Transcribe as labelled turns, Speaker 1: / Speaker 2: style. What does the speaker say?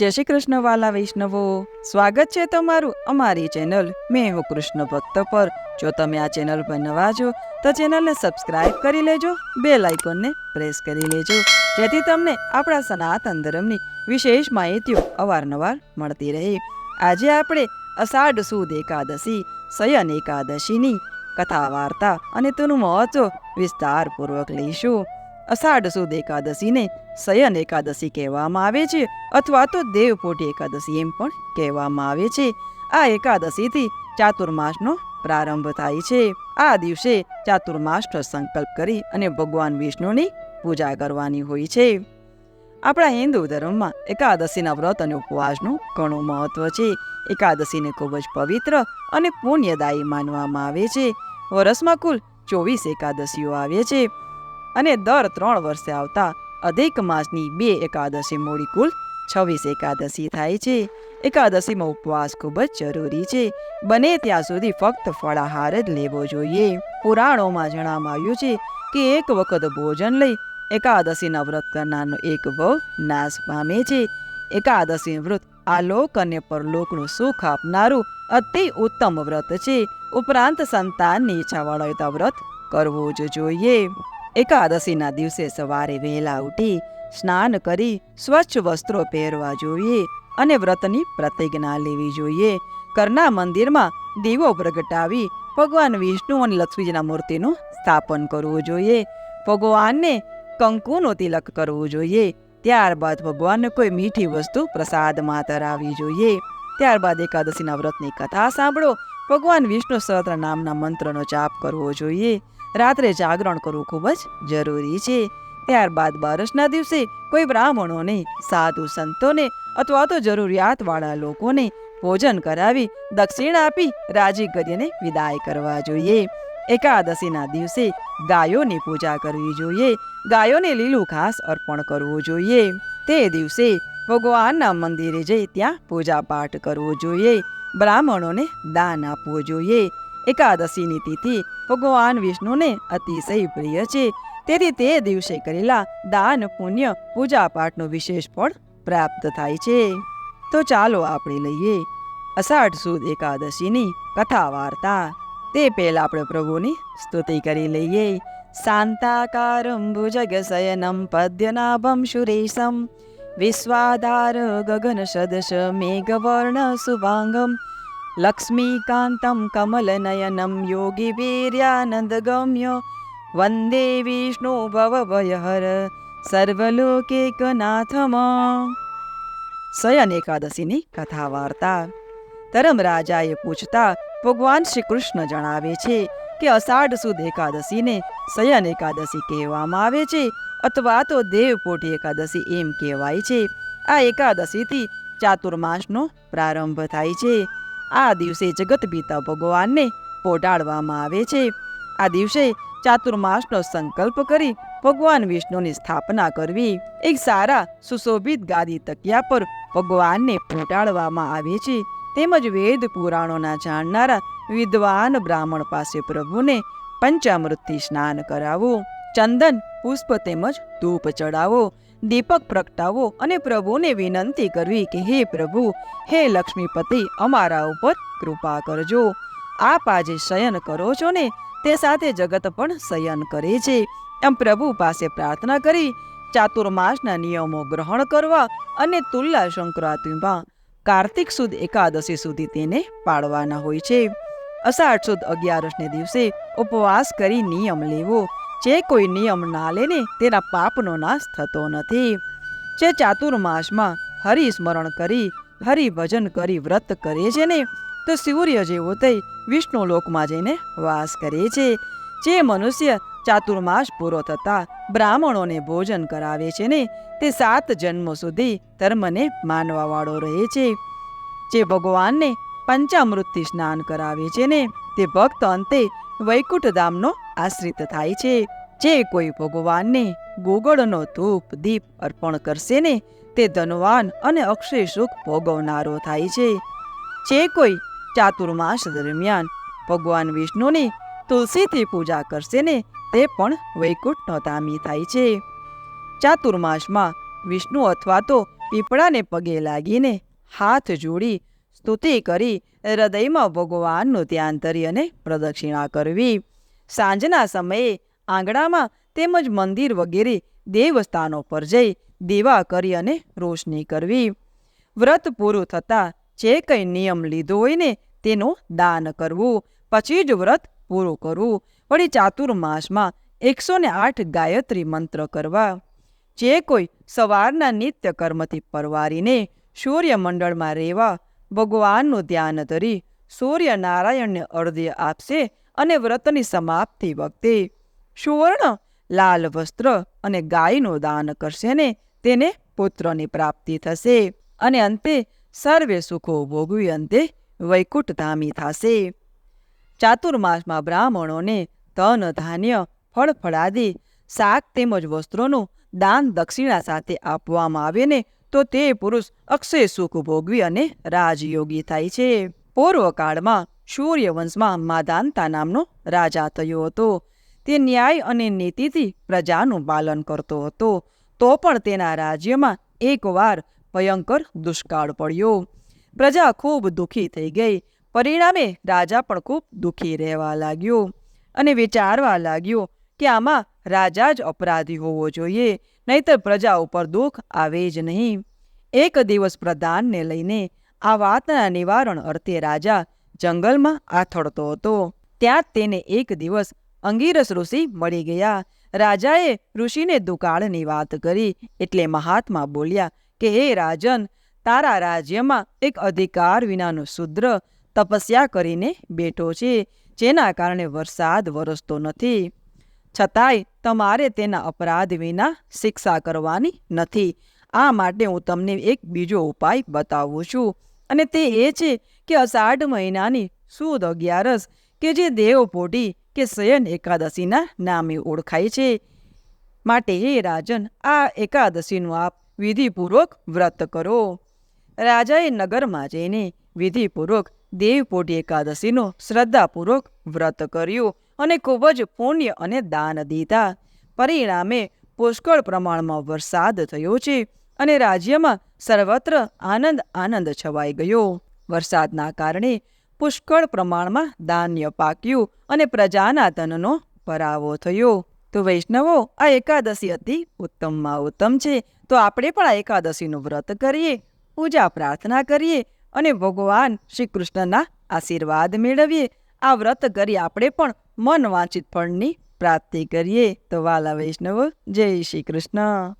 Speaker 1: જય શ્રી કૃષ્ણ વાલા વૈષ્ણવો. સ્વાગત છે તમારું અમારી ચેનલ મેં હું કૃષ્ણ ભક્ત પર. જો તમે આ ચેનલ પર નવા છો, તો ચેનલને સબસ્ક્રાઇબ કરી લેજો બે લાઇકોનને પ્રેસ કરી લેજો, જેથી તમને આપણા સનાતન ધર્મની વિશેષ માહિતીઓ અવારનવાર મળતી રહે. આજે આપણે અષાઢ સુદ એકાદશી, શયન એકાદશીની કથા વાર્તા અને તેનું મહત્વ વિસ્તારપૂર્વક લઈશું. અષાઢ સુદ એકાદશીને શયન એકાદશી કહેવામાં આવે છે અથવા તો દેવપોટી એકાદશી એમ પણ કહેવામાં આવે છે. આ એકાદશીથી ચાતુર્માસનો પ્રારંભ થાય છે. આ દિવસે ચાતુર્માસનો સંકલ્પ કરી અને ભગવાન વિષ્ણુની પૂજા કરવાની હોય છે. આપણા હિન્દુ ધર્મમાં એકાદશીના વ્રત અને ઉપવાસનું ઘણું મહત્વ છે. એકાદશીને ખૂબ જ પવિત્ર અને પુણ્યદાયી માનવામાં આવે છે. વર્ષમાં કુલ ચોવીસ એકાદશીઓ આવે છે. અને દર ત્રણ વર્ષે આવતા અધિક માસની બે એકાદશી મોડી કુલ છવ્વીસ એકાદશી થાય છે. એકાદશીમાં ઉપવાસ ખૂબ જ જરૂરી છે. બને ત્યાં સુધી ફક્ત ફળાહાર જ લેવો જોઈએ. પુરાણોમાં જણાવવામાં આવ્યું છે કે એક વખત ભોજન લઈ એકાદશીના વ્રત કરનારનો એક ભવ નાશ પામે છે. એકાદશી વ્રત આલોક અને પરલોકનું સુખ આપનારું અતિ ઉત્તમ વ્રત છે. ઉપરાંત સંતાનની ઈચ્છાવાળા તો વ્રત કરવું જ જોઈએ. એકાદશીના દિવસે સવારે વહેલા ઉઠી સ્નાન કરી સ્વચ્છ વસ્ત્રો પહેરવા જોઈએ અને વ્રતની પ્રતિજ્ઞા લેવી જોઈએ. કરના મંદિરમાં દીવો પ્રગટાવી ભગવાન વિષ્ણુ અને લક્ષ્મીજીના મૂર્તિનું સ્થાપન કરવું જોઈએ. ભગવાનને કંકુનો તિલક કરવું જોઈએ. ત્યારબાદ ભગવાનને કોઈ મીઠી વસ્તુ પ્રસાદમાં ધરાવવી જોઈએ. ત્યારબાદ એકાદશીના વ્રતની કથા સાંભળો. ભગવાન વિષ્ણુ સહસ્ત્ર નામના મંત્રનો જાપ કરવો જોઈએ. રાત્રે જાગરણ કરવું ખૂબ જ જરૂરી છે. ત્યારબાદ બારસના દિવસે કોઈ બ્રાહ્મણોને સાધુ સંતોને અથવા તો જરૂરિયાતવાળા લોકોને ભોજન કરાવી દક્ષિણા આપી રાજી કરીને વિદાય કરવા જોઈએ. એકાદશીના દિવસે ગાયોની પૂજા કરવી જોઈએ. ગાયોને લીલું ઘાસ અર્પણ કરવું જોઈએ. તે દિવસે ભગવાનના મંદિરે જઈ ત્યાં પૂજા પાઠ કરવો જોઈએ. બ્રાહ્મણોને દાન આપવું જોઈએ. એકાદશીની તિથિ ભગવાન વિષ્ણુને અતિશય પ્રિય છે. તેથી તે દિવસે કરેલા દાન, પુણ્ય, પૂજાપાઠનો વિશેષ ફળ પ્રાપ્ત થાય છે. તો ચાલો આપણે લઈએ અષાઢ સુદ એકાદશીની કથા વાર્તા તે પહેલા આપણે પ્રભુની સ્તુતિ કરી લઈએ. શાંતાકારમ ભુજગશયનમ પદ્યનાભમ સુરેશમ વિશ્વાધાર ગગન સદશ મેઘવર્ણ શુભાંગમ. લક્ષ્મીકાંતમ કમલનયનમ યોગી વીર્યાનંદગમ્ય વંદે વિષ્ણુ ભવભયહર સર્વલોકેકનાથમ શયન એકાદશીની કથા વાર્તા ધરમ રાજાએ પૂછતા ભગવાન શ્રી કૃષ્ણ જણાવે છે કે અષાઢ સુદ એકાદશીને શયન એકાદશી કહેવામાં આવે છે અથવા તો દેવપોટી એકાદશી એમ કહેવાય છે? આ એકાદશીથી ચાતુર્માસનો પ્રારંભ થાય છે। આ દિવસે જગત પિતા ભગવાનને પોટાડવામાં આવે છે. આ દિવસે ચાતુર્માસનો સંકલ્પ કરી ભગવાન વિષ્ણુની સ્થાપના કરવી. એક સારા, સુશોભિત ગાદી તકિયા પર ભગવાનને પોટાડવામાં આવે છે. તેમજ વેદ પુરાણોના જાણનારા વિદ્વાન બ્રાહ્મણ પાસે પ્રભુને પંચામૃતથી સ્નાન કરાવવું ચંદન, પુષ્પ તેમજ ધૂપ ચડાવો. દીપક પ્રગટાવો અને પ્રભુને વિનંતી કરવી કે હે પ્રભુ, હે લક્ષ્મીપતિ, અમારા ઉપર કૃપા કરજો. આપ આજે શયન કરો છો ને, તે સાથે જગત પણ શયન કરે છે. એમ પ્રભુ પાસે પ્રાર્થના કરી, ચાતુર્માસના નિયમો ગ્રહણ કરવા અને તુલ્લા સંક્રાંતિમાં કાર્તિક સુદ એકાદશી સુધી તેને પાળવાના હોય છે. અષાઢ સુદ અગિયારસને દિવસે ઉપવાસ કરી નિયમ લેવો. જે કોઈ નિયમ ના લે ને તેના પાપનો નાશ થતો નથી. જે ચાતુર્માસમાં હરિસ્મરણ કરી, હરિભજન કરી વ્રત કરે છે ને, તો સૂર્ય જેવો થઈ વિષ્ણુ લોકમાં જઈને વાસ કરે છે. જે મનુષ્ય ચાતુર્માસ પૂરો થતા બ્રાહ્મણોને ભોજન કરાવે છે ને, તે સાત જન્મો સુધી ધર્મને માનવાવાળો રહે છે. જે ભગવાનને પંચામૃતથી સ્નાન કરાવે છે ને, તે ભક્ત અંતે વૈકુંઠ ધામનો આશ્રિત થાય છે. જે કોઈ ભગવાનને ગોગળનો ધૂપ, દીપ અર્પણ કરશે ને, તે ધનવાન અને અક્ષય સુખ ભોગવનારો થાય છે. જે કોઈ ચાતુર્માસ દરમિયાન ભગવાન વિષ્ણુની તુલસીથી પૂજા કરશે ને, તે પણ વૈકુંઠનો ધામી થાય છે. ચાતુર્માસમાં વિષ્ણુ અથવા તો પીપળાને પગે લાગીને હાથ જોડી સ્તુતિ કરી હૃદયમાં ભગવાનનું ધ્યાન ધરી અને પ્રદક્ષિણા કરવી. સાંજના સમયે આંગણામાં તેમજ મંદિર વગેરે દેવસ્થાનો પર જઈ દીવા કરી અને રોશની કરવી. વ્રત પૂરું થતાં જે કંઈ નિયમ લીધો હોય ને તેનું દાન કરવું. પછી જ વ્રત પૂરું કરવું. વળી ચાતુર્માસમાં એકસો ને આઠ ગાયત્રી મંત્ર કરવા. જે કોઈ સવારના નિત્ય કર્મથી પરવારીને સૂર્યમંડળમાં રહેવા ભગવાનનું ધ્યાન ધરી સૂર્યનારાયણને અર્ધ્ય આપશે અને વ્રતની સમાપ્તિ વખતે સુવર્ણ, લાલ વસ્ત્ર અને ગાયનું દાન કરશે ને તેને પુત્રની પ્રાપ્તિ થશે અને અંતે સર્વે સુખો ભોગવી અંતે વૈકુંઠધામી થશે. ચાતુર્માસમાં બ્રાહ્મણોને ધન, ધાન્ય, ફળ, ફળાદી, શાક તેમજ વસ્ત્રોનું દાન દક્ષિણા સાથે આપવામાં આવે ને તો તે પુરુષ અક્ષય સુખ ભોગવી અને રાજયોગી થાય છે. પૂર્વકાળમાં સૂર્યવંશમાં માદાંતા નામનો રાજા થયો હતો. તે ન્યાય અને નીતિથી પ્રજાનું પાલન કરતો હતો. તો પણ તેના રાજ્યમાં એકવાર ભયંકર દુષ્કાળ પડ્યો. પ્રજા ખૂબ દુઃખી થઈ ગઈ. પરિણામે રાજા પણ ખૂબ દુઃખી રહેવા લાગ્યો અને વિચારવા લાગ્યો કે આમાં રાજા જ અપરાધી હોવો જોઈએ, નહીતર પ્રજા ઉપર દુઃખ આવે જ નહીં. એક દિવસ પ્રધાનને લઈને આ વાતના નિવારણ અર્થે રાજા જંગલમાં આથડતો હતો. ત્યાં તેને એક દિવસ અંગીરસ ઋષિ મળી ગયા. રાજાએ ઋષિને દુકાળની વાત કરી, એટલે મહાત્મા બોલ્યા કે, હે રાજન, તારા રાજ્યમાં એક અધિકાર વિનાનો શુદ્ર તપસ્યા કરીને બેઠો છે, જેના કારણે વરસાદ વરસતો નથી. છતાંય તમારે તેના અપરાધ વિના શિક્ષા કરવાની નથી. આ માટે હું તમને એક બીજો ઉપાય બતાવું છું. અને તે એ છે કે અષાઢ મહિનાની સુદ અગિયારસ કે જે દેવપોઢી કે શયન એકાદશીના નામે ઓળખાય છે. માટે હે રાજન, આ એકાદશીનું આપ વિધિપૂર્વક વ્રત કરો. રાજાએ નગરમાં જઈને વિધિપૂર્વક દેવપોઢી એકાદશીનો શ્રદ્ધાપૂર્વક વ્રત કર્યું. અને ખૂબ જ પુણ્ય અને દાન દીધા. પરિણામે પુષ્કળ પ્રમાણમાં વરસાદ થયો છે અને રાજ્યમાં સર્વત્ર આનંદ આનંદ છવાઈ ગયો. વરસાદના કારણે પુષ્કળ પ્રમાણમાં ધાન્ય પાક્યું અને પ્રજાના ધનનો પરાવો થયો. તો વૈષ્ણવો, આ એકાદશી અતિ ઉત્તમમાં ઉત્તમ છે. તો આપણે પણ આ એકાદશીનું વ્રત કરીએ, પૂજા પ્રાર્થના કરીએ અને ભગવાન શ્રી કૃષ્ણના આશીર્વાદ મેળવીએ. આ વ્રત કરી આપણે પણ મન વાંચિત ફળની પ્રાપ્તિ કરીએ. તો વાલા વૈષ્ણવ, જય શ્રી કૃષ્ણ.